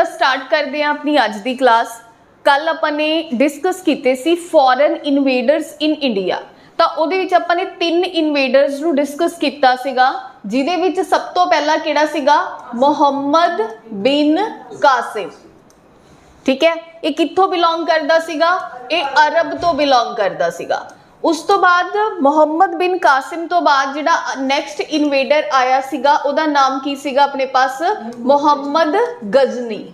ਤਾਂ ਸਟਾਰਟ ਕਰਦੇ ਹਾਂ ਆਪਣੀ ਅੱਜ ਦੀ ਕਲਾਸ ਕੱਲ ਆਪਾਂ ਨੇ ਡਿਸਕਸ ਕੀਤੇ ਸੀ ਫੋਰਨ ਇਨਵੇਡਰਸ ਇਨ ਇੰਡੀਆ ਤਾਂ ਉਹਦੇ ਵਿੱਚ ਆਪਾਂ ਨੇ ਤਿੰਨ ਇਨਵੇਡਰਸ ਨੂੰ ਡਿਸਕਸ ਕੀਤਾ ਸੀਗਾ, ਜਿਹਦੇ ਵਿੱਚ ਸਭ ਤੋਂ ਪਹਿਲਾ ਕਿਹੜਾ ਸੀਗਾ? ਮੁਹੰਮਦ ਬਿਨ ਕਾਸਿਮ। ਠੀਕ ਹੈ? ਇਹ ਕਿੱਥੋਂ ਬਿਲੋਂਗ ਕਰਦਾ ਸੀਗਾ? ਇਹ ਅਰਬ ਤੋਂ ਬਿਲੋਂਗ ਕਰਦਾ ਸੀਗਾ। ਉਸ ਤੋਂ ਬਾਅਦ ਮੁਹੰਮਦ ਬਿਨ ਕਾਸਿਮ ਤੋਂ ਬਾਅਦ ਜਿਹੜਾ ਨੈਕਸਟ ਇਨਵੇਡਰ ਆਇਆ ਸੀਗਾ, ਉਹਦਾ ਨਾਮ ਕੀ ਸੀਗਾ ਆਪਣੇ ਪਾਸ? ਮੁਹੰਮਦ ਗਜ਼ਨੀ।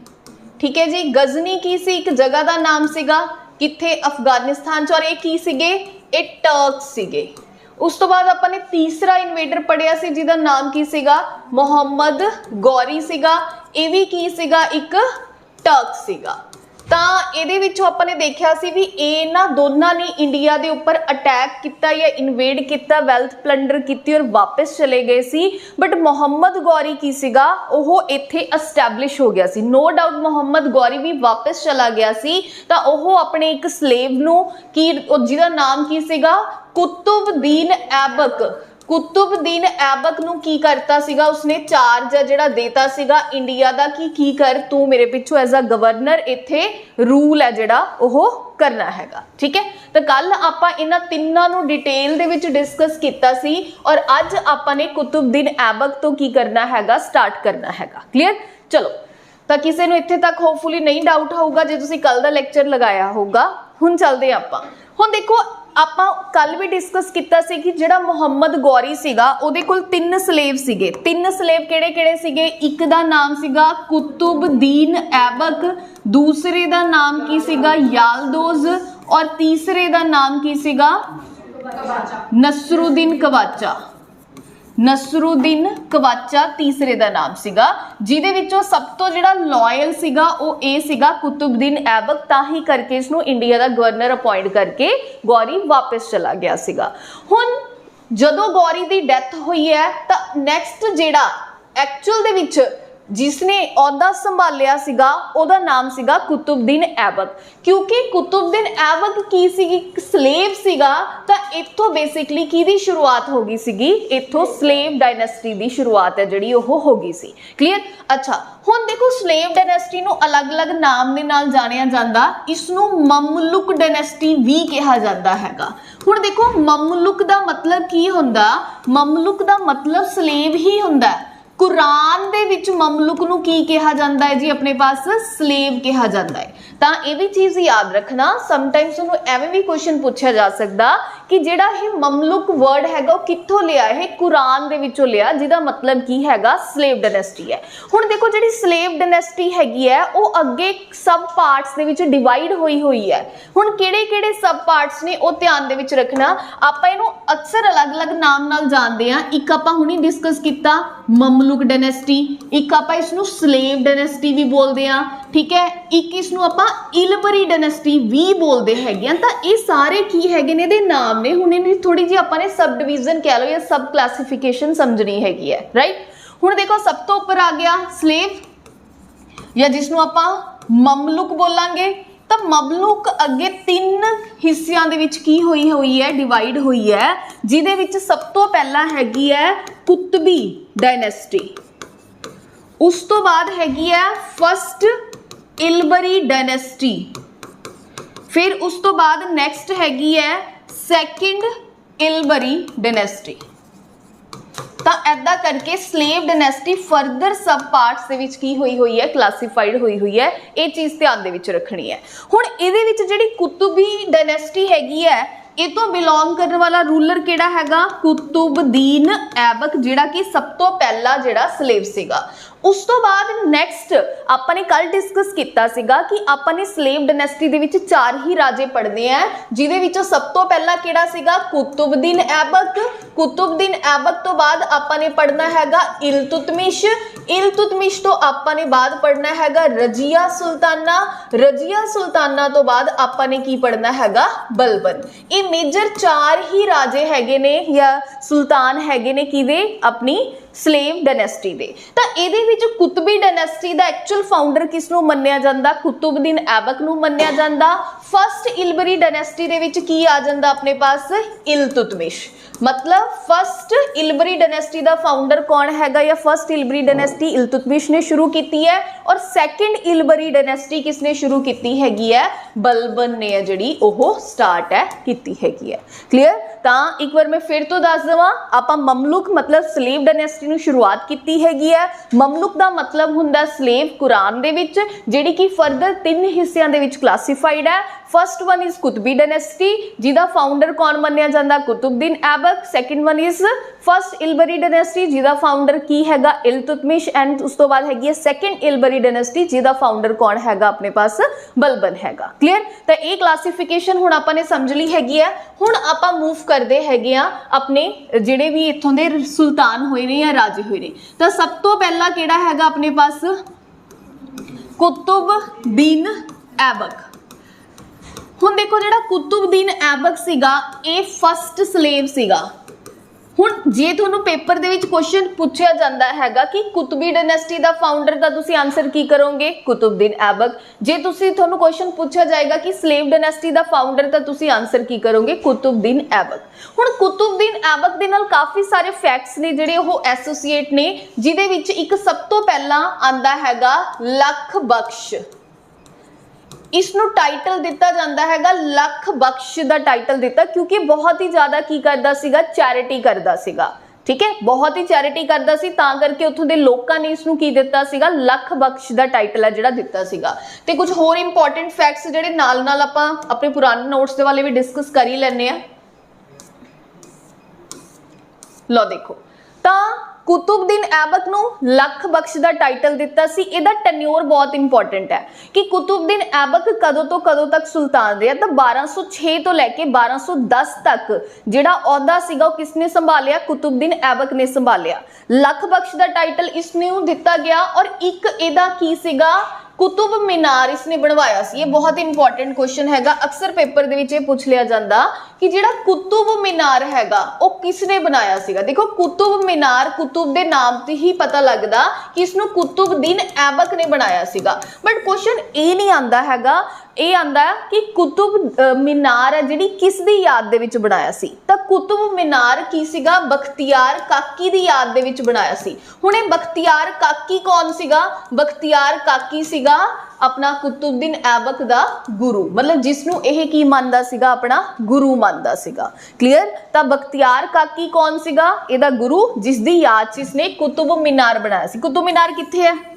ਠੀਕ ਹੈ ਜੀ, ਗਜ਼ਨੀ ਕੀ ਸੀ? ਇੱਕ ਜਗ੍ਹਾ ਦਾ ਨਾਮ ਸੀਗਾ, ਕਿੱਥੇ? ਅਫਗਾਨਿਸਤਾਨ ਚ। ਔਰ ਇਹ ਕੀ ਸੀਗੇ? ਇਹ ਟਰਕ ਸੀਗੇ। ਉਸ ਤੋਂ ਬਾਅਦ ਆਪਾਂ ਨੇ ਤੀਸਰਾ ਇਨਵੇਡਰ ਪੜਿਆ ਸੀ, ਜਿਹਦਾ ਨਾਮ ਕੀ ਸੀਗਾ? ਮੁਹੰਮਦ ਗੌਰੀ ਸੀਗਾ। ਇਹ ਵੀ ਕੀ ਸੀਗਾ? ਇੱਕ ਟਰਕ ਸੀਗਾ। ਤਾਂ ਇਹਦੇ ਵਿੱਚੋਂ ਆਪਾਂ ਨੇ ਦੇਖਿਆ ਸੀ ਵੀ ਇਹਨਾਂ ਦੋਨਾਂ ਨੇ ਇੰਡੀਆ ਦੇ ਉੱਪਰ ਅਟੈਕ ਕੀਤਾ ਜਾਂ ਇਨਵੇਡ ਕੀਤਾ ਵੈਲਥ ਪਲੰਡਰ ਕੀਤੀ ਔਰ ਵਾਪਸ ਚਲੇ ਗਏ ਸੀ। ਬਟ ਮੁਹੰਮਦ ਗੌਰੀ ਕੀ ਸੀਗਾ? ਉਹ ਇੱਥੇ ਐਸਟੈਬਲਿਸ਼ ਹੋ ਗਿਆ ਸੀ। ਨੋ ਡਾਊਟ ਮੁਹੰਮਦ ਗੌਰੀ ਵੀ ਵਾਪਸ ਚਲਾ ਗਿਆ ਸੀ। ਤਾਂ ਉਹ ਆਪਣੇ ਇੱਕ ਸਲੇਵ ਨੂੰ ਕੀ, ਜਿਹਦਾ ਨਾਮ ਕੀ ਸੀਗਾ? ਕੁਤੁਬਦੀਨ ਐਬਕ। ਕੁਤੁਬਦੀਨ ਐਬਕ ਨੂੰ ਕੀ ਕਰਤਾ ਸੀਗਾ? ਉਸਨੇ ਚਾਰਜ ਜਿਹੜਾ ਦੇਤਾ ਸੀਗਾ ਇੰਡੀਆ ਦਾ, ਕਿ, ਕੀ ਕਰ ਤੂੰ ਮੇਰੇ ਪਿੱਛੋਂ ਐਜ਼ ਅ ਗਵਰਨਰ ਇੱਥੇ ਰੂਲ ਹੈ ਜਿਹੜਾ ਉਹ ਕਰਨਾ ਹੈਗਾ। ਠੀਕ ਹੈ? ਤਾਂ ਕੱਲ ਆਪਾਂ ਇਹਨਾਂ ਤਿੰਨਾਂ ਨੂੰ ਡਿਟੇਲ ਦੇ ਵਿੱਚ ਡਿਸਕਸ ਕੀਤਾ ਸੀ ਔਰ ਅੱਜ ਆਪਾਂ ਨੇ ਕੁਤੁਬਦੀਨ ਐਬਕ ਤੋਂ ਕੀ ਕਰਨਾ ਹੈਗਾ ਸਟਾਰਟ ਕਰਨਾ ਹੈਗਾ। ਕਲੀਅਰ ਚਲੋ, ਤਾਂ ਕਿਸੇ ਨੂੰ ਇੱਥੇ ਤੱਕ ਹੋਪਫੁਲੀ ਨਹੀਂ ਡਾਊਟ ਹੋਊਗਾ, ਜੇ ਤੁਸੀਂ ਕੱਲ ਦਾ ਲੈਕਚਰ ਲਗਾਇਆ ਹੋਊਗਾ। ਹੁਣ ਚੱਲਦੇ ਹਾਂ ਆਪਾਂ। ਹੁਣ ਦੇਖੋ ਆਪਾਂ ਕੱਲ ਵੀ ਡਿਸਕਸ ਕੀਤਾ ਸੀ ਕਿ ਜਿਹੜਾ ਮੁਹੰਮਦ ਗੌਰੀ ਸੀਗਾ, ਉਹਦੇ ਕੋਲ ਤਿੰਨ ਸਲੇਵ ਸੀਗੇ। ਤਿੰਨ ਸਲੇਵ ਕਿਹੜੇ ਕਿਹੜੇ ਸੀਗੇ? ਇੱਕ ਦਾ ਨਾਮ ਸੀਗਾ ਕੁਤੁਬਦੀਨ ਐਬਕ, ਦੂਸਰੇ ਦਾ ਨਾਮ ਕੀ ਸੀਗਾ ਯਾਲਦੋਜ਼, ਔਰ ਤੀਸਰੇ ਦਾ ਨਾਮ ਕੀ ਸੀਗਾ? ਨਸਰੁਦੀਨ ਕਵਾਚਾ। ਨਸਰੁਦੀਨ ਕਵਾਚਾ ਤੀਸਰੇ ਦਾ ਨਾਮ ਸੀਗਾ, ਜਿਹਦੇ ਵਿੱਚੋਂ ਸਭ ਤੋਂ ਜਿਹੜਾ ਲਾਇਲ ਸੀਗਾ, ਉਹ ਇਹ ਸੀਗਾ ਕੁਤੁਬਦੀਨ ਐਬਕ, ਤਾਂ ਹੀ ਕਰਕੇ ਇਸ ਨੂੰ ਇੰਡੀਆ ਦਾ ਗਵਰਨਰ ਅਪਾਇੰਟ ਕਰਕੇ ਗੌਰੀ ਵਾਪਸ ਚਲਾ ਗਿਆ ਸੀਗਾ। ਹੁਣ ਜਦੋਂ ਗੌਰੀ ਦੀ ਡੈਥ ਹੋਈ ਹੈ, ਤਾਂ ਨੈਕਸਟ ਜਿਹੜਾ ਐਕਚੁਅਲ ਦੇ ਵਿੱਚ ਜਿਸਨੇ ਅਹੁਦਾ ਸੰਭਾਲਿਆ ਸੀਗਾ, ਉਹਦਾ ਨਾਮ ਸੀਗਾ ਕੁਤੁਬਦੀਨ ਐਬਕ ਕਿਉਂਕਿ ਕੁਤੁਬਦੀਨ ਐਬਕ ਕੀ ਸੀਗੀ? ਇੱਕ ਸਲੇਵ ਸੀਗਾ, ਤਾਂ ਇੱਥੋਂ ਬੇਸਿਕਲੀ ਕਿਹਦੀ ਸ਼ੁਰੂਆਤ ਹੋ ਗਈ ਸੀਗੀ? ਇੱਥੋਂ ਸਲੇਵ ਡਾਇਨੈਸਟੀ ਦੀ ਸ਼ੁਰੂਆਤ ਹੈ, ਜਿਹੜੀ ਉਹ ਹੋ ਗਈ ਸੀ। ਕਲੀਅਰ ਅੱਛਾ, ਹੁਣ ਦੇਖੋ ਸਲੇਵ ਡਾਇਨੈਸਟੀ ਨੂੰ ਅਲੱਗ-ਅਲੱਗ ਨਾਮ ਦੇ ਨਾਲ ਜਾਣਿਆ ਜਾਂਦਾ। ਇਸ ਨੂੰ ਮਮਲੁਕ ਡਾਇਨੈਸਟੀ ਵੀ ਕਿਹਾ ਜਾਂਦਾ ਹੈਗਾ। ਹੁਣ ਦੇਖੋ, ਮਮਲੁਕ ਦਾ ਮਤਲਬ ਕੀ ਹੁੰਦਾ? ਮਮਲੁਕ ਦਾ ਮਤਲਬ ਸਲੇਵ ਹੀ ਹੁੰਦਾ ਹੈ। ਕੁਰਾਨ ਦੇ ਵਿੱਚ ਮਮਲੁਕ ਨੂੰ ਕੀ ਕਿਹਾ ਜਾਂਦਾ ਹੈ ਜੀ? ਆਪਣੇ ਪਾਸ ਸਲੇਵ ਕਿਹਾ ਜਾਂਦਾ ਹੈ। ਤਾਂ ਇਹ ਵੀ ਚੀਜ਼ ਯਾਦ ਰੱਖਣਾ ਸਮਟਾਈਮਸ ਤੁਹਾਨੂੰ ਐਵੇਂ ਵੀ ਕੁਐਸਚਨ ਪੁੱਛਿਆ ਜਾ ਸਕਦਾ ਕਿ ਜਿਹੜਾ ਇਹ ਮਮਲੁਕ ਵਰਡ ਹੈਗਾ ਉਹ ਕਿੱਥੋਂ ਲਿਆ ਇਹ ਕੁਰਾਨ ਦੇ ਵਿੱਚੋਂ ਲਿਆ, ਜਿਹਦਾ ਮਤਲਬ ਕੀ ਹੈਗਾ? ਸਲੇਵ ਡਾਇਨੈਸਟੀ ਹੈ। ਹੁਣ ਦੇਖੋ ਜਿਹੜੀ ਸਲੇਵ ਡਾਇਨੈਸਟੀ ਹੈਗੀ ਹੈ, ਉਹ ਅੱਗੇ ਸਬ ਪਾਰਟਸ ਦੇ ਵਿੱਚ ਡਿਵਾਈਡ ਹੋਈ ਹੋਈ ਹੈ। ਹੁਣ ਕਿਹੜੇ ਕਿਹੜੇ ਸਬ ਪਾਰਟਸ ਨੇ, ਉਹ ਧਿਆਨ ਦੇ ਵਿੱਚ ਰੱਖਣਾ। ਆਪਾਂ ਇਹਨੂੰ ਅਕਸਰ ਅਲੱਗ-ਅਲੱਗ ਨਾਮ ਨਾਲ ਜਾਣਦੇ ਆ ਇੱਕ ਆਪਾਂ ਹੁਣੀ ਡਿਸਕਸ ਕੀਤਾ ਮਮਲੁਕ ਡਾਇਨੈਸਟੀ, ਇੱਕ ਆਪਾਂ ਇਸ ਨੂੰ ਸਲੇਵ ਡਾਇਨੈਸਟੀ ਵੀ ਬੋਲਦੇ ਆ ਠੀਕ ਹੈ? ਇੱਕ ਇਸ ਨੂੰ ਆਪਾਂ ਇਲਬਰੀ ਡਾਇਨੈਸਟੀ ਵੀ ਬੋਲਦੇ ਹੈਗੇ ਆ ਤਾਂ ਇਹ ਸਾਰੇ ਕੀ ਹੈਗੇ ਨੇ? ਇਹਦੇ ਨਾਮ ਨੇ। ਹੁਣ ਇਹਦੀ ਥੋੜੀ ਜਿਹੀ ਆਪਾਂ ਨੇ ਸਬ ਡਿਵੀਜ਼ਨ ਕਹਿ ਲਓ ਜਾਂ ਸਬ ਕਲਾਸੀਫਿਕੇਸ਼ਨ ਸਮਝਣੀ ਹੈਗੀ ਹੈ ਰਾਈਟ ਹੁਣ ਦੇਖੋ, ਸਭ ਤੋਂ ਉੱਪਰ ਆ ਗਿਆ ਸਲੇਵ, ਜਾਂ ਜਿਸ ਨੂੰ ਆਪਾਂ ਮਮਲੁਕ ਬੋਲਾਂਗੇ। ਤਾਂ ਮਮਲੁਕ ਅੱਗੇ ਤਿੰਨ ਹਿੱਸਿਆਂ ਦੇ ਵਿੱਚ ਕੀ ਹੋਈ ਹੋਈ ਹੈ? ਡਿਵਾਈਡ ਹੋਈ ਹੈ। ਜਿਹਦੇ ਵਿੱਚ ਸਭ ਤੋਂ ਪਹਿਲਾਂ ਹੈਗੀ ਹੈ ਕੁਤਬੀ ਡਾਇਨੈਸਟੀ ਉਸ ਤੋਂ ਬਾਅਦ ਹੈਗੀ ਹੈ ਫਸਟ ਇਲਬਰੀ ਡਾਇਨੈਸਟੀ ਫਿਰ ਉਸ ਤੋਂ ਬਾਅਦ ਨੈਕਸਟ ਹੈਗੀ ਹੈ ਸੈਕਿੰਡ ਇਲਬਰੀ ਡਾਇਨੈਸਟੀ ਤਾਂ ਐਦਾਂ ਕਰਕੇ slave dynasty further sub parts ਦੇ ਵਿੱਚ ਕੀ ਹੋਈ ਹੋਈ ਹੈ? ਕਲਾਸੀਫਾਈਡ ਹੋਈ ਹੋਈ ਹੈ। ਇਹ ਚੀਜ਼ ਧਿਆਨ ਦੇ ਵਿੱਚ ਰੱਖਣੀ ਹੈ। ਹੁਣ ਇਹਦੇ ਵਿੱਚ ਜਿਹੜੀ ਕੁਤਬੀ ਡਾਇਨੈਸਟੀ ਹੈਗੀ ਹੈ, ਇਹ ਤੋਂ ਬਿਲੋਂਗ ਕਰਨ ਵਾਲਾ ਰੂਲਰ ਕਿਹੜਾ ਹੈਗਾ? ਕੁਤੁਬਦੀਨ ਐਬਕ, ਜਿਹੜਾ ਕਿ ਸਭ ਤੋਂ ਪਹਿਲਾ ਜਿਹੜਾ ਸਲੇਵ ਸੀਗਾ। ਉਸ ਤੋਂ ਬਾਅਦ ਨੈਕਸਟ ਆਪਾਂ ਨੇ ਕੱਲ ਡਿਸਕਸ ਕੀਤਾ ਸੀਗਾ ਕਿ ਆਪਾਂ ਨੇ ਸਲੇਵ ਡਾਇਨੈਸਟੀ ਦੇ ਵਿੱਚ ਚਾਰ ਹੀ ਰਾਜੇ ਪੜ੍ਹਨੇ ਆ, ਜਿਹਦੇ ਵਿੱਚੋਂ ਸਭ ਤੋਂ ਪਹਿਲਾਂ ਕਿਹੜਾ ਸੀਗਾ? ਕੁਤੁਬਦੀਨ ਐਬਕ। ਕੁਤੁਬਦੀਨ ਐਬਕ ਤੋਂ ਬਾਅਦ ਆਪਾਂ ਨੇ ਪੜ੍ਹਨਾ ਹੈਗਾ ਇਲਤੁਤਮਿਸ਼। ਇਲਤੁਤਮਿਸ਼ ਤੋਂ ਆਪਾਂ ਨੇ ਬਾਅਦ ਪੜ੍ਹਨਾ ਹੈਗਾ ਰਜੀਆ ਸੁਲਤਾਨਾ। ਰਜੀਆ ਸੁਲਤਾਨਾ ਤੋਂ ਬਾਅਦ ਆਪਾਂ ਨੇ ਕੀ ਪੜ੍ਹਨਾ ਹੈਗਾ? ਬਲਬਨ ਇਹ ਮੇਜਰ ਚਾਰ ਹੀ ਰਾਜੇ ਹੈਗੇ ਨੇ ਜਾਂ ਸੁਲਤਾਨ ਹੈਗੇ ਨੇ ਕਿਵੇਂ ਆਪਣੀ ਸਲੇਵ ਡਾਇਨੈਸਟੀ ਦੇ। ਤਾਂ ਇਹਦੇ ਵਿੱਚ ਕੁਤਬੀ ਡਾਇਨੈਸਟੀ ਦਾ ਐਕਚੁਅਲ ਫਾਊਂਡਰ ਕਿਸ ਨੂੰ ਮੰਨਿਆ ਜਾਂਦਾ? ਕੁਤੁਬਦੀਨ ਐਬਕ ਨੂੰ ਮੰਨਿਆ ਜਾਂਦਾ। ਫਰਸਟ ਇਲਬਰੀ ਡਾਇਨੈਸਟੀ ਦੇ ਵਿੱਚ ਕੀ ਆ ਜਾਂਦਾ ਆਪਣੇ ਪਾਸ? ਇਲਤੁਤਮਿਸ਼। ਮਤਲਬ ਫਰਸਟ ਇਲਬਰੀ ਡਾਇਨੈਸਟੀ ਦਾ ਫਾਊਂਡਰ ਕੌਣ ਹੈਗਾ ਜਾਂ ਫਰਸਟ ਇਲਬਰੀ ਡਾਇਨੈਸਟੀ ਇਲਤੁਤਮਿਸ਼ ਨੇ ਸ਼ੁਰੂ ਕੀਤੀ ਹੈ ਔਰ ਸੈਕੰਡ ਇਲਬਰੀ ਡਾਇਨੈਸਟੀ ਕਿਸਨੇ ਸ਼ੁਰੂ ਕੀਤੀ ਹੈਗੀ ਹੈ? ਬਲਬਨ ਨੇ ਹੈ ਜਿਹੜੀ ਉਹ ਸਟਾਰਟ ਹੈ, ਕੀਤੀ ਹੈਗੀ ਹੈ। ਕਲੀਅਰ ਤਾਂ ਇੱਕ ਵਾਰ ਮੈਂ ਫਿਰ ਤੋਂ ਦੱਸ ਦਵਾਂ, ਆਪਾਂ ਮਮਲੁਕ ਮਤਲਬ ਸਲੇਵ ਡਾਇਨੈਸਟੀ ਨੂੰ ਸ਼ੁਰੂਆਤ ਕੀਤੀ ਹੈਗੀ ਹੈ। ਮਮਲੁਕ ਦਾ ਮਤਲਬ ਹੁੰਦਾ ਸਲੇਵ ਕੁਰਾਨ ਦੇ ਵਿੱਚ, ਜਿਹੜੀ ਕਿ ਫਰਦਰ ਤਿੰਨ ਹਿੱਸਿਆਂ ਦੇ ਵਿੱਚ ਕਲਾਸੀਫਾਈਡ ਹੈ। First one is Qutbi dynasty ਜਿਹਦਾ ਫਾਊਂਡਰ ਕੌਣ ਮੰਨਿਆ ਜਾਂਦਾ? Qutbuddin Aibak. Second one is first Ilbari dynasty ਜਿਹਦਾ ਫਾਊਂਡਰ ਕੀ ਹੈਗਾ? ਇਲਤੁਤਮਿਸ਼ ਐਂਡ ਉਸ ਤੋਂ ਬਾਅਦ ਹੈਗੀ ਹੈ ਸੈਕੰਡ ਇਲਬਰੀ ਡਾਇਨੈਸਟੀ ਜਿਹਦਾ ਫਾਊਂਡਰ ਕੌਣ ਹੈਗਾ? ਆਪਣੇ ਪਾਸ ਬਲਬਨ ਹੈਗਾ। ਕਲੀਅਰ ਤਾਂ ਇਹ ਕਲਾਸੀਫਿਕੇਸ਼ਨ ਹੁਣ ਆਪਾਂ ਨੇ ਸਮਝ ਲਈ ਹੈਗੀ ਹੈ। ਹੁਣ ਆਪਾਂ ਮੂਵ ਕਰਦੇ ਹੈਗੇ ਆ ਆਪਣੇ ਜਿਹੜੇ ਵੀ ਇੱਥੋਂ ਦੇ ਸੁਲਤਾਨ ਹੋਏ ਨੇ ਜਾਂ ਰਾਜੇ ਹੋਏ ਨੇ। ਤਾਂ ਸਭ ਤੋਂ ਪਹਿਲਾਂ ਕਿਹੜਾ ਹੈਗਾ ਆਪਣੇ ਪਾਸ? ਕੁਤੁਬ ਐਬਕ। ਹੁਣ ਦੇਖੋ ਜਿਹੜਾ ਕੁਤੁਬਦੀਨ ਐਬਕ ਸੀਗਾ, ਇਹ ਫਸਟ ਸਲੇਵ ਸੀਗਾ। ਹੁਣ ਜੇ ਤੁਹਾਨੂੰ ਪੇਪਰ ਦੇ ਵਿੱਚ ਕੁਐਸਚਨ ਪੁੱਛਿਆ ਜਾਂਦਾ ਹੈਗਾ ਕਿ ਕੁਤਬੀ ਡਾਇਨੈਸਟੀ ਦਾ ਫਾਊਂਡਰ ਦਾ ਤੁਸੀਂ ਆਨਸਰ ਕੀ ਕਰੋਗੇ? ਕੁਤੁਬਦੀਨ ਐਬਕ। ਜੇ ਤੁਸੀਂ ਤੁਹਾਨੂੰ ਕੁਐਸਚਨ ਪੁੱਛਿਆ ਜਾਏਗਾ ਕਿ ਸਲੇਵ ਡਾਇਨੈਸਟੀ ਦਾ ਫਾਊਂਡਰ ਤਾਂ ਤੁਸੀਂ ਆਨਸਰ ਕੀ ਕਰੋਗੇ? ਕੁਤੁਬਦੀਨ ਐਬਕ। ਹੁਣ ਕੁਤੁਬਦੀਨ ਐਬਕ ਦੇ ਨਾਲ ਕਾਫੀ ਸਾਰੇ ਫੈਕਟਸ ਨੇ ਜਿਹੜੇ ਉਹ ਐਸੋਸੀਏਟ ਨੇ, ਜਿਹਦੇ ਵਿੱਚ ਇੱਕ ਸਭ ਤੋਂ ਪਹਿਲਾਂ ਆਂਦਾ ਹੈਗਾ ਲੱਖ ਬਖਸ਼। ਇਸ ਨੂੰ ਟਾਈਟਲ ਦਿੱਤਾ ਜਾਂਦਾ ਹੈਗਾ, ਲੱਖ ਬਖਸ਼ ਦਾ ਟਾਈਟਲ ਦਿੱਤਾ, ਕਿਉਂਕਿ ਬਹੁਤ ਹੀ ਜ਼ਿਆਦਾ ਕੀ ਕਰਦਾ ਸੀਗਾ? ਚੈਰਿਟੀ ਕਰਦਾ ਸੀਗਾ। ਠੀਕ ਹੈ? ਬਹੁਤ ਹੀ ਚੈਰਿਟੀ ਕਰਦਾ ਸੀ, ਤਾਂ ਕਰਕੇ ਉੱਥੋਂ ਦੇ ਲੋਕਾਂ ਨੇ ਇਸ ਨੂੰ ਕੀ ਦਿੱਤਾ ਸੀਗਾ? ਲੱਖ ਬਖਸ਼ ਦਾ ਟਾਈਟਲ ਹੈ ਜਿਹੜਾ ਦਿੱਤਾ ਸੀਗਾ। ਤੇ ਕੁਝ ਹੋਰ ਇੰਪੋਰਟੈਂਟ ਫੈਕਟਸ ਜਿਹੜੇ ਨਾਲ ਨਾਲ ਆਪਾਂ ਆਪਣੇ ਪੁਰਾਣੇ ਨੋਟਸ ਦੇ ਵਾਲੇ ਵੀ ਡਿਸਕਸ ਕਰ ਹੀ ਲੈਣੇ ਆ ਲੋ ਦੇਖੋ। ਤਾਂ ਕੁਤੁਬਦੀਨ ਐਬਕ ਨੂੰ ਲੱਖ ਬਖਸ਼ ਦਾ ਟਾਈਟਲ ਦਿੱਤਾ ਸੀ। ਇਹਦਾ ਟੈਨਿਓਰ ਬਹੁਤ ਇੰਪੋਰਟੈਂਟ ਹੈ ਕਿ ਕੁਤੁਬਦੀਨ ਐਬਕ ਕਦੋਂ ਤੋਂ ਕਦੋਂ ਤੱਕ ਸੁਲਤਾਨ ਰਿਹਾ? ਤਾਂ 1206 ਤੋਂ ਲੈ ਕੇ 1210 ਤੱਕ ਜਿਹੜਾ ਅਹੁਦਾ ਸੀਗਾ, ਉਹ ਕਿਸਨੇ ਸੰਭਾਲਿਆ? ਕੁਤੁਬਦੀਨ ਐਬਕ ਨੇ ਸੰਭਾਲਿਆ। ਲੱਖ ਬਖਸ਼ ਦਾ ਟਾਈਟਲ ਇਸ ਨੂੰ ਦਿੱਤਾ ਗਿਆ ਔਰ ਇੱਕ ਇਹਦਾ ਕੀ ਸੀਗਾ? ਕੁਤੁਬ ਮੀਨਾਰ ਇਸਨੇ ਬਣਵਾਇਆ ਸੀ। ਇਹ ਬਹੁਤ ਇੰਪੋਰਟੈਂਟ ਕੁਐਸਚਨ ਹੈਗਾ। ਅਕਸਰ ਪੇਪਰ ਦੇ ਵਿੱਚ ਇਹ ਪੁੱਛ ਲਿਆ ਜਾਂਦਾ ਕਿ ਜਿਹੜਾ ਕੁਤੁਬ ਮੀਨਾਰ ਹੈਗਾ, ਉਹ ਕਿਸਨੇ ਬਣਾਇਆ ਸੀਗਾ? ਦੇਖੋ, ਕੁਤੁਬ ਮੀਨਾਰ ਕੁਤੁਬ ਦੇ ਨਾਮ ਤੇ ਹੀ ਪਤਾ ਲੱਗਦਾ ਕਿ ਇਸ ਨੂੰ ਕੁਤੁਬਦੀਨ ਐਬਕ ਨੇ ਬਣਾਇਆ ਸੀਗਾ। ਬਟ ਕੁਐਸਚਨ ਇਹ ਨਹੀਂ ਆਂਦਾ ਹੈਗਾ ਇਹ ਆਂਦਾ ਕਿ ਕੁਤੁਬ ਅ, ਮੀਨਾਰ ਹੈ ਜਿਹੜੀ ਕਿਸ ਦੀ ਯਾਦ ਦੇ ਵਿੱਚ ਬਣਾਇਆ ਸੀ? ਤਾਂ ਕੁਤੁਬ ਮੀਨਾਰ ਕੀ ਸੀਗਾ? ਬਖਤਿਆਰ ਕਾਕੀ ਦੀ ਯਾਦ ਦੇ ਵਿੱਚ ਬਣਾਇਆ ਸੀ। ਹੁਣ ਇਹ ਬਖਤਿਆਰ ਕਾਕੀ ਕੌਣ ਸੀਗਾ? ਬਖਤਿਆਰ ਕਾਕੀ ਸੀਗਾ ਆਪਣਾ ਕੁਤੁਬਦੀਨ ਐਬਕ ਦਾ ਗੁਰੂ। ਮਤਲਬ ਜਿਸ ਨੂੰ ਇਹ ਕੀ ਮੰਨਦਾ ਸੀਗਾ? ਆਪਣਾ ਗੁਰੂ ਮੰਨਦਾ ਸੀਗਾ। ਕਲੀਅਰ ਤਾਂ ਬਖਤਿਆਰ ਕਾਕੀ ਕੌਣ ਸੀਗਾ? ਇਹਦਾ ਗੁਰੂ ਜਿਸ ਦੀ ਯਾਦ ਚ ਇਸਨੇ ਕੁਤੁਬ ਮੀਨਾਰ ਬਣਾਇਆ ਸੀ। ਕੁਤੁਬ ਮੀਨਾਰ ਕਿੱਥੇ ਹੈ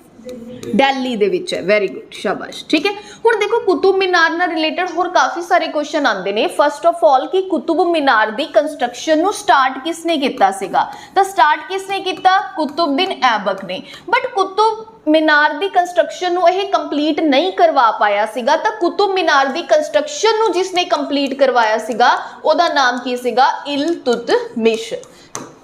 ਦਿੱਲੀ ਦੇ ਵਿੱਚ ਹੈ। ਵੈਰੀ ਗੁੱਡ ਸ਼ਾਬਾਸ਼। ਠੀਕ ਹੈ? ਹੁਣ ਦੇਖੋ, ਕੁਤੁਬ ਮੀਨਾਰ ਨਾਲ ਰਿਲੇਟਡ ਹੋਰ ਕਾਫੀ ਸਾਰੇ ਕੁਐਸਚਨ ਆਉਂਦੇ ਨੇ। ਫਸਟ ਆਫ ਆਲ ਕਿ ਕੁਤੁਬ ਮੀਨਾਰ ਦੀ ਕੰਸਟਰਕਸ਼ਨ ਨੂੰ ਸਟਾਰਟ ਕਿਸਨੇ ਕੀਤਾ ਸੀਗਾ? ਤਾਂ ਸਟਾਰਟ ਕਿਸਨੇ ਕੀਤਾ? ਕੁਤੁਬਦੀਨ ਐਬਕ ਨੇ। ਬਟ ਕੁਤੁਬ ਮੀਨਾਰ ਦੀ ਕੰਸਟਰਕਸ਼ਨ ਨੂੰ ਇਹ ਕੰਪਲੀਟ ਨਹੀਂ ਕਰਵਾ ਪਾਇਆ ਸੀਗਾ, ਤਾਂ ਕੁਤੁਬ ਮੀਨਾਰ ਦੀ ਕੰਸਟਰਕਸ਼ਨ ਨੂੰ ਜਿਸਨੇ ਕੰਪਲੀਟ ਕਰਵਾਇਆ ਸੀਗਾ, ਉਹਦਾ ਨਾਮ ਕੀ ਸੀਗਾ? ਇਲਤੁਤਮਿਸ਼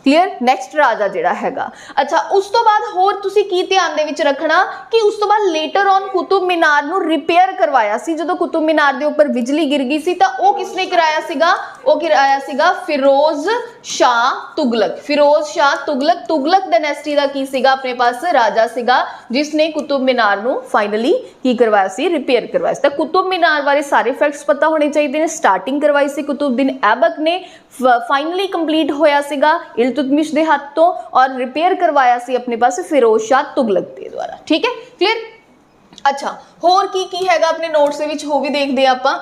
ਕਲੀਅਰ ਨੈਕਸਟ ਰਾਜਾ ਜਿਹੜਾ ਹੈਗਾ। ਅੱਛਾ, ਉਸ ਤੋਂ ਬਾਅਦ ਹੋਰ ਤੁਸੀਂ ਕੀ ਧਿਆਨ ਦੇ ਵਿੱਚ ਰੱਖਣਾ ਕਿ ਉਸ ਤੋਂ ਬਾਅਦ ਲੇਟਰ ਔਨ ਕੁਤੁਬ ਮੀਨਾਰ ਨੂੰ ਰਿਪੇਅਰ ਕਰਵਾਇਆ ਸੀ। ਜਦੋਂ ਕੁਤੁਬ ਮੀਨਾਰ ਦੇ ਉੱਪਰ ਬਿਜਲੀ ਗਿਰ ਗਈ ਸੀ ਤਾਂ ਉਹ ਕਿਸਨੇ ਕਰਾਇਆ ਸੀਗਾ? ਉਹ ਕਰਾਇਆ ਸੀਗਾ ਫਿਰੋਜ਼ ਸ਼ਾਹ ਤੁਗਲਕ। ਫਿਰੋਜ਼ ਸ਼ਾਹ ਤੁਗਲਕ ਤੁਗਲਕ ਡਾਇਨੈਸਟੀ ਦਾ ਕੀ ਸੀਗਾ? ਆਪਣੇ ਪਾਸ ਰਾਜਾ ਸੀਗਾ, ਜਿਸ ਨੇ ਕੁਤੁਬ ਮੀਨਾਰ ਨੂੰ ਫਾਈਨਲੀ ਕੀ ਕਰਵਾਇਆ ਸੀ? ਰਿਪੇਅਰ ਕਰਵਾਇਆ ਸੀ। ਤਾਂ ਕੁਤੁਬ ਮੀਨਾਰ ਬਾਰੇ ਸਾਰੇ ਫੈਕਟਸ ਪਤਾ ਹੋਣੇ ਚਾਹੀਦੇ ਨੇ। ਸਟਾਰਟਿੰਗ ਕਰਵਾਈ ਸੀ ਕੁਤੁਬਦੀਨ ਐਬਕ ਨੇ ਫਾਈਨਲੀ ਕੰਪਲੀਟ ਹੋਇਆ ਸੀਗਾ। ਇਲਤੁਤਮਿਸ਼ ਦੇ ਹੱਥ ਤੋਂ ਔਰ ਰਿਪੇਅਰ ਕਰਵਾਇਆ ਸੀ ਆਪਣੇ ਪਾਸ ਫਿਰੋਜ਼ ਸ਼ਾਹ ਤੁਗਲਕ ਦੇ ਦੁਆਰਾ ਠੀਕ ਹੈ ਕਲੀਅਰ ਅੱਛਾ ਹੋਰ ਕੀ ਕੀ ਹੈਗਾ ਆਪਣੇ ਨੋਟਸ ਦੇ ਵਿੱਚ ਉਹ ਵੀ ਦੇਖਦੇ ਆ ਆਪਾਂ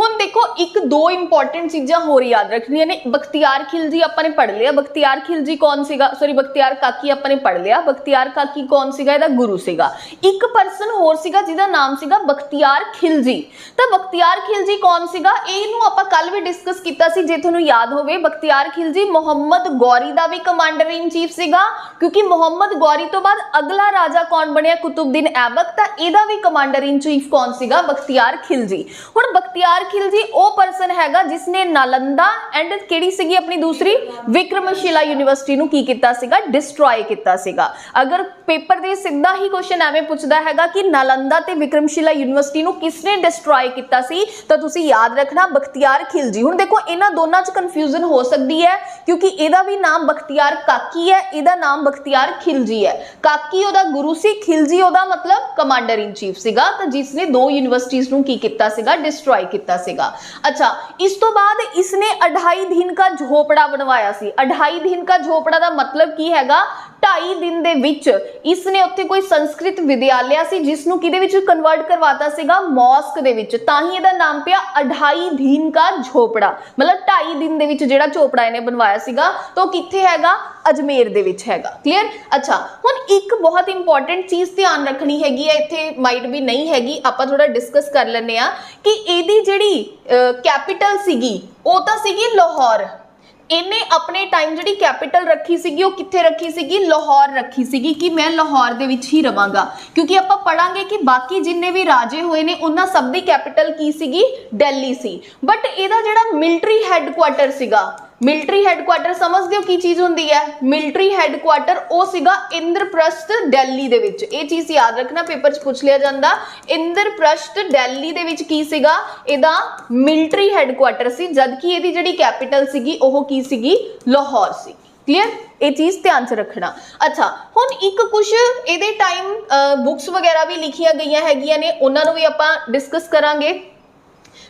ਹੁਣ ਦੇਖੋ, ਇੱਕ ਦੋ ਇੰਪੋਰਟੈਂਟ ਚੀਜ਼ਾਂ ਹੋਰ ਯਾਦ ਰੱਖਣੀਆਂ ਨੇ। ਬਖਤਿਆਰ ਖਿਲਜੀ ਆਪਾਂ ਨੇ ਪੜ੍ਹ ਲਿਆ। ਬਖਤਿਆਰ ਖਿਲਜੀ ਕੌਣ ਸੀਗਾ? ਸੌਰੀ ਬਖਤਿਆਰ ਕਾਕੀ ਆਪਾਂ ਨੇ ਪੜ੍ਹ ਲਿਆ। ਬਖਤਿਆਰ ਕਾਕੀ ਕੌਣ ਸੀਗਾ? ਇਹਦਾ ਗੁਰੂ ਸੀਗਾ। ਇੱਕ ਪਰਸਨ ਹੋਰ ਸੀਗਾ, ਜਿਹਦਾ ਨਾਮ ਸੀਗਾ ਬਖਤਿਆਰ ਖਿਲਜੀ ਤਾਂ ਬਖਤਿਆਰ ਖਿਲਜੀ ਕੌਣ ਸੀਗਾ? ਇਹਨੂੰ ਆਪਾਂ ਕੱਲ ਵੀ ਡਿਸਕਸ ਕੀਤਾ ਸੀ, ਜੇ ਤੁਹਾਨੂੰ ਯਾਦ ਹੋਵੇ। ਬਖਤਿਆਰ ਖਿਲਜੀ ਮੁਹੰਮਦ ਗੌਰੀ ਦਾ ਵੀ ਕਮਾਂਡਰ ਇਨ ਚੀਫ ਸੀਗਾ। ਕਿਉਂਕਿ ਮੁਹੰਮਦ ਗੌਰੀ ਤੋਂ ਬਾਅਦ ਅਗਲਾ ਰਾਜਾ ਕੌਣ ਬਣਿਆ? ਕੁਤੁਬਦੀਨ ਐਬਕ। ਤਾਂ ਇਹਦਾ ਵੀ ਕਮਾਂਡਰ ਇਨ ਚੀਫ ਕੌਣ ਸੀਗਾ? ਬਖਤਿਆਰ ਖਿਲਜੀ ਹੁਣ ਬਖਤਿਆਰ ਖਿਲਜੀ ਉਹ ਪਰਸਨ ਹੈਗਾ ਜਿਸ ਨੇ ਨਾਲੰਦਾ ਐਂਡ ਕਿਹੜੀ ਸੀਗੀ ਆਪਣੀ ਦੂਸਰੀ? ਵਿਕਰਮਸ਼ਿਲਾ ਯੂਨੀਵਰਸਿਟੀ ਨੂੰ ਕੀ ਕੀਤਾ ਸੀਗਾ? ਡਿਸਟਰੋਏ ਕੀਤਾ ਸੀਗਾ। ਅਗਰ ਪੇਪਰ ਦੇ ਸਿੱਧਾ ਹੀ ਕੁਐਸਚਨ ਐਵੇਂ ਪੁੱਛਦਾ ਹੈਗਾ ਕਿ ਨਾਲੰਦਾ ਤੇ ਵਿਕਰਮਸ਼ਿਲਾ ਯੂਨੀਵਰਸਿਟੀ ਨੂੰ ਕਿਸਨੇ ਡਿਸਟਰੋਏ ਕੀਤਾ ਸੀ, ਤਾਂ ਤੁਸੀਂ ਯਾਦ ਰੱਖਣਾ ਬਖਤਿਆਰ ਖਿਲਜੀ ਹੁਣ ਦੇਖੋ, ਇਹਨਾਂ ਦੋਨਾਂ 'ਚ ਕਨਫਿਊਜ਼ਨ ਹੋ ਸਕਦੀ ਹੈ, ਕਿਉਂਕਿ ਇਹਦਾ ਵੀ ਨਾਮ ਬਖਤਿਆਰ ਕਾਕੀ ਹੈ, ਇਹਦਾ ਨਾਮ ਬਖਤਿਆਰ ਖਿਲਜੀ ਹੈ। ਕਾਕੀ ਉਹਦਾ ਗੁਰੂ ਸੀ ਖਿਲਜੀ ਉਹਦਾ ਮਤਲਬ ਕਮਾਂਡਰ ਇਨ ਚੀਫ ਸੀਗਾ, ਤਾਂ ਜਿਸ ਨੇ ਦੋ ਯੂਨੀਵਰਸਿਟੀਆਂ ਨੂੰ ਕੀ ਕੀਤਾ ਸੀਗਾ? ਡਿਸਟਰੋਏ ਕੀਤਾ ਸੀਗਾ। ਅੱਛਾ, ਇਸ ਤੋਂ ਬਾਅਦ ਇਸਨੇ 28 ਦਿਨ ਦਾ ਝੋਪੜਾ ਬਣਵਾਇਆ ਸੀ। 28 ਦਿਨ ਦਾ ਝੋਪੜਾ ਦਾ ਮਤਲਬ ਕੀ ਹੈਗਾ? 2.5 ਦਿਨ ਦੇ ਵਿੱਚ ਇਸ ਨੇ ਉੱਥੇ ਕੋਈ ਸੰਸਕ੍ਰਿਤ ਵਿਦਿਆਲਿਆ ਸੀ ਜਿਸ ਨੂੰ ਕਿਹਦੇ ਵਿੱਚ ਕਨਵਰਟ ਕਰਵਾਤਾ ਸੀਗਾ? ਮੌਸਕ ਦੇ ਵਿੱਚ। ਤਾਂ ਹੀ ਇਹਦਾ ਨਾਮ ਪਿਆ 28 ਦਿਨ ਦਾ ਝੋਪੜਾ। ਮਤਲਬ 2.5 ਦਿਨ ਦੇ ਵਿੱਚ ਜਿਹੜਾ ਝੋਪੜਾ ਇਹਨੇ ਬਣਵਾਇਆ ਸੀਗਾ, ਤਾਂ ਉਹ ਕਿੱਥੇ ਹੈਗਾ? ਅਜਮੇਰ ਦੇ ਵਿੱਚ ਹੈਗਾ। ਕਲੀਅਰ ਅੱਛਾ, ਹੁਣ ਇੱਕ ਬਹੁਤ ਇੰਪੋਰਟੈਂਟ ਚੀਜ਼ ਧਿਆਨ ਰੱਖਣੀ ਹੈਗੀ ਹੈ, ਇੱਥੇ ਮਾਈਟ ਵੀ ਨਹੀਂ ਹੈਗੀ, ਆਪਾਂ ਥੋੜਾ ਡਿਸਕਸ ਕਰ ਲੈਂਦੇ ਆ ਕਿ ਇਹਦੀ ਜਿਹੜੀ ਕੈਪੀਟਲ ਸੀਗੀ, ਉਹ ਤਾਂ ਸੀਗੀ ਲਾਹੌਰ। ਇਹਨੇ ਆਪਣੇ ਟਾਈਮ ਜਿਹੜੀ ਕੈਪੀਟਲ ਰੱਖੀ ਸੀਗੀ, ਉਹ ਕਿੱਥੇ ਰੱਖੀ ਸੀਗੀ? ਲਾਹੌਰ ਰੱਖੀ ਸੀਗੀ ਕਿ ਮੈਂ ਲਾਹੌਰ ਦੇ ਵਿੱਚ ਹੀ ਰਵਾਂਗਾ। ਕਿਉਂਕਿ ਆਪਾਂ ਪੜਾਂਗੇ ਕਿ ਬਾਕੀ ਜਿੰਨੇ ਵੀ ਰਾਜੇ ਹੋਏ ਨੇ, ਉਹਨਾਂ ਸਭ ਦੀ ਕੈਪੀਟਲ ਕੀ ਸੀਗੀ? ਦਿੱਲੀ ਸੀ। ਬਟ ਇਹਦਾ ਜਿਹੜਾ ਮਿਲਟਰੀ ਹੈੱਡਕੁਆਟਰ ਸੀਗਾ ਮਿਲਟਰੀ ਹੈੱਡਕੁਆਟਰ ਸਮਝਦੇ ਹੋ ਕੀ ਚੀਜ਼ ਹੁੰਦੀ ਹੈ? ਮਿਲਟਰੀ ਹੈੱਡਕੁਆਟਰ ਉਹ ਸੀਗਾ ਇੰਦਰਪ੍ਰਸਥ ਦਿੱਲੀ ਦੇ ਵਿੱਚ। ਇਹ ਚੀਜ਼ ਯਾਦ ਰੱਖਣਾ, ਪੇਪਰ 'ਚ ਪੁੱਛ ਲਿਆ ਜਾਂਦਾ। ਇੰਦਰਪ੍ਰਸਥ ਦਿੱਲੀ ਦੇ ਵਿੱਚ ਕੀ ਸੀਗਾ? ਇਹਦਾ ਮਿਲਟਰੀ ਹੈੱਡਕੁਆਟਰ ਸੀ, ਜਦਕਿ ਇਹਦੀ ਜਿਹੜੀ ਕੈਪੀਟਲ ਸੀਗੀ, ਉਹ ਕੀ ਸੀਗੀ? ਲਾਹੌਰ ਸੀ। ਕਲੀਅਰ ਇਹ ਚੀਜ਼ ਧਿਆਨ 'ਚ ਰੱਖਣਾ। ਅੱਛਾ, ਹੁਣ ਇੱਕ ਕੁਝ ਇਹਦੇ ਟਾਈਮ ਬੁੱਕਸ ਵਗੈਰਾ ਵੀ ਲਿਖੀਆਂ ਗਈਆਂ ਹੈਗੀਆਂ ਨੇ, ਉਹਨਾਂ ਨੂੰ ਵੀ ਆਪਾਂ ਡਿਸਕਸ ਕਰਾਂਗੇ।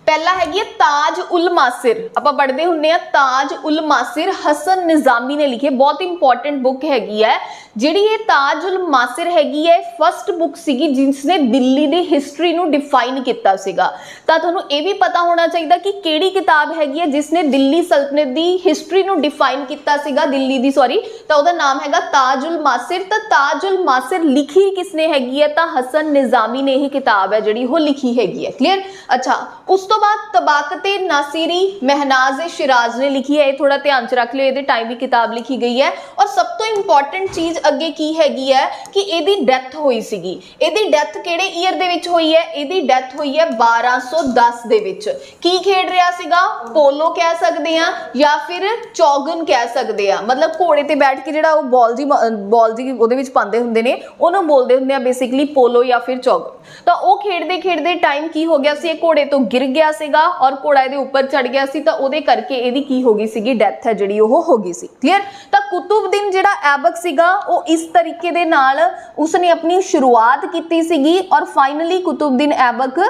ਪਹਿਲਾ ਹੈਗੀ ਹੈ ਤਾਜ ਉਲ ਮਾਸਿਰ। ਆਪਾਂ ਪੜ੍ਹਦੇ ਹੁੰਨੇ ਆ ਤਾਜ ਉਲ ਮਾਸਿਰ ਹਸਨ ਨਿਜ਼ਾਮੀ ਨੇ ਲਿਖੀ ਬਹੁਤ ਇੰਪੋਰਟੈਂਟ ਬੁੱਕ ਹੈਗੀ ਹੈ। ਜਿਹੜੀ ਇਹ ਤਾਜ ਉਲ ਮਾਸਿਰ ਹੈਗੀ ਹੈ ਫਰਸਟ ਬੁੱਕ ਸੀਗੀ ਜਿਸ ਨੇ ਦਿੱਲੀ ਦੀ ਹਿਸਟਰੀ ਨੂੰ ਡਿਫਾਈਨ ਕੀਤਾ ਸੀਗਾ। ਤਾਂ ਤੁਹਾਨੂੰ ਇਹ ਵੀ ਪਤਾ ਹੋਣਾ ਚਾਹੀਦਾ ਕਿ ਕਿਹੜੀ ਕਿਤਾਬ ਹੈਗੀ ਹੈ ਜਿਸ ਨੇ ਦਿੱਲੀ ਸਲਤਨਤ ਦੀ ਹਿਸਟਰੀ ਨੂੰ ਡਿਫਾਈਨ ਕੀਤਾ ਸੀਗਾ, ਦਿੱਲੀ ਦੀ ਸੌਰੀ ਤਾਂ ਉਹਦਾ ਨਾਮ ਹੈਗਾ ਤਾਜ ਉਲ ਮਾਸਿਰ। ਤਾਂ ਤਾਜ ਉਲ ਮਾਸਿਰ ਲਿਖੀ ਕਿਸਨੇ ਹੈਗੀ ਹੈ? ਤਾਂ ਹਸਨ ਨਿਜ਼ਾਮੀ ਨੇ ਇਹ ਕਿਤਾਬ ਹੈ ਜਿਹੜੀ ਉਹ ਲਿਖੀ ਹੈਗੀ ਹੈ। ਕਲੀਅਰ ਅੱਛਾ, ਉਸ ਤੋਂ ਬਾਅਦ ਤਬਾਕਤੇ ਨਾਸਿਰੀ ਮਹਿਨਾਜ਼ ਸ਼ਿਰਾਜ਼ ਨੇ ਲਿਖੀ ਹੈ, ਇਹ ਥੋੜਾ ਧਿਆਨ ਚ ਰੱਖ ਲਿਓ, ਇਹਦੇ ਟਾਈਮ ਵੀ ਕਿਤਾਬ ਲਿਖੀ ਗਈ ਹੈ। ਔਰ ਸਭ ਤੋਂ ਇੰਪੋਰਟੈਂਟ ਚੀਜ਼ ਅੱਗੇ ਕੀ ਹੈਗੀ ਹੈ ਕਿ ਇਹਦੀ ਡੈਥ ਹੋਈ ਸੀਗੀ। ਇਹਦੀ ਡੈਥ ਕਿਹੜੇ ਈਅਰ ਦੇ ਵਿੱਚ ਹੋਈ ਹੈ? ਇਹਦੀ ਡੈਥ ਹੋਈ ਹੈ 1210 ਦੇ ਵਿੱਚ। ਕੀ ਖੇਡ ਰਿਹਾ ਸੀਗਾ? ਪੋਲੋ ਕਹਿ ਸਕਦੇ ਆ ਜਾਂ ਫਿਰ ਚੌਗਨ ਕਹਿ ਸਕਦੇ ਆ ਮਤਲਬ ਘੋੜੇ ਤੇ ਬੈਠ ਕੇ ਜਿਹੜਾ ਉਹ ਬਾਲ ਜੀ ਬਾਲ ਜੀ ਉਹਦੇ ਵਿੱਚ ਪਾਉਂਦੇ ਹੁੰਦੇ ਨੇ, ਉਹਨੂੰ ਬੋਲਦੇ ਹੁੰਦੇ ਆ ਬੇਸਿਕਲੀ ਪੋਲੋ ਜਾਂ ਫਿਰ ਚੌਗਨ। ਤਾਂ ਉਹ ਖੇਡਦੇ ਖੇਡਦੇ ਟਾਈਮ ਕੀ ਹੋ ਗਿਆ ਸੀ? ਇਹ ਘੋੜੇ ਤੋਂ ਗਿਰ ਗਿਆ ਸੀਗਾ ਔਰ ਘੋੜਾ ਇਹਦੇ ਉੱਪਰ ਚੜ ਗਿਆ ਸੀ, ਤਾਂ ਉਹਦੇ ਕਰਕੇ ਇਹਦੀ ਕੀ ਹੋ ਗਈ ਸੀਗੀ ਡੈਥ ਹੈ, ਜਿਹੜੀ ਉਹ ਹੋ ਗਈ ਸੀ। ਕਲੀਅਰ ਤਾਂ ਕੁਤੁਬਦੀਨ ਜਿਹੜਾ ਐਬਕ ਸੀਗਾ, ਉਹ ਇਸ ਤਰੀਕੇ ਦੇ ਨਾਲ ਉਸਨੇ ਆਪਣੀ ਸ਼ੁਰੂਆਤ ਕੀਤੀ ਸੀਗੀ ਔਰ ਫਾਈਨਲੀ ਕੁਤੁਬਦੀਨ ਐਬਕ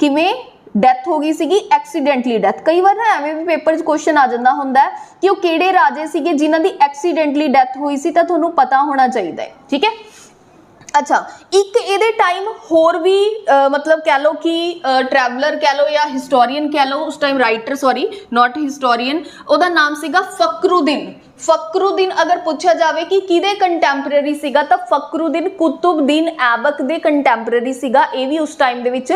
ਕਿਵੇਂ ਡੈਥ ਹੋ ਗਈ ਸੀਗੀ? ਐਕਸੀਡੈਂਟਲੀ ਡੈਥ ਕਈ ਵਾਰ ਨਾ ਐਵੇਂ ਵੀ ਪੇਪਰ 'ਚ ਕੁਐਸਚਨ ਆ ਜਾਂਦਾ ਹੁੰਦਾ ਕਿ ਉਹ ਕਿਹੜੇ ਰਾਜੇ ਸੀਗੇ ਜਿਨ੍ਹਾਂ ਦੀ ਐਕਸੀਡੈਂਟਲੀ ਡੈਥ ਹੋਈ ਸੀ, ਤਾਂ ਤੁਹਾਨੂੰ ਪਤਾ ਹੋਣਾ ਚਾਹੀਦਾ ਹੈ। ਠੀਕ ਹੈ? ਅੱਛਾ, ਇੱਕ ਇਹਦੇ ਟਾਈਮ ਹੋਰ ਵੀ ਮਤਲਬ ਕਹਿ ਲਓ ਕਿ ਟਰੈਵਲਰ ਕਹਿ ਲਓ ਜਾਂ ਹਿਸਟੋਰੀਅਨ ਕਹਿ ਲਓ, ਉਸ time writer sorry not historian ਉਹਦਾ ਨਾਮ ਸੀਗਾ ਫਕਰੁਦੀਨ। ਫਕਰੁਦੀਨ ਅਗਰ ਪੁੱਛਿਆ ਜਾਵੇ ਕਿ ਕਿਹਦੇ ਕੰਟੈਂਪਰੇਰੀ ਸੀਗਾ, ਤਾਂ ਫਕਰੁਦੀਨ ਕੁਤੁਬਦੀਨ ਐਬਕ ਦੇ ਕੰਟੈਂਪਰੇਰੀ ਸੀਗਾ, ਇਹ ਵੀ ਉਸ ਟਾਈਮ ਦੇ ਵਿੱਚ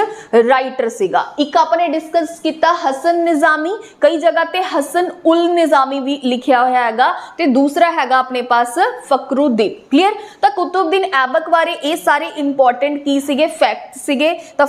ਰਾਈਟਰ ਸੀਗਾ। ਇੱਕ ਆਪਾਂ ਨੇ ਡਿਸਕਸ ਕੀਤਾ ਹਸਨ ਨਿਜ਼ਾਮੀ, ਕਈ ਜਗ੍ਹਾ ਤੇ ਹਸਨ ਉਲ ਨਿਜ਼ਾਮੀ ਵੀ ਲਿਖਿਆ ਹੋਇਆ ਹੈਗਾ, ਤੇ ਦੂਸਰਾ ਹੈਗਾ ਆਪਣੇ ਪਾਸ ਫਕਰੁਦੀਨ। ਕਲੀਅਰ ਤਾਂ ਕੁਤੁਬਦੀਨ ਐਬਕ ਬਾਰੇ ਇਹ ਸਾਰੇ ਇੰਪੋਰਟੈਂਟ ਕੀ ਸੀਗੇ? ਫੈਕਟ ਸੀਗੇ ਤਾਂ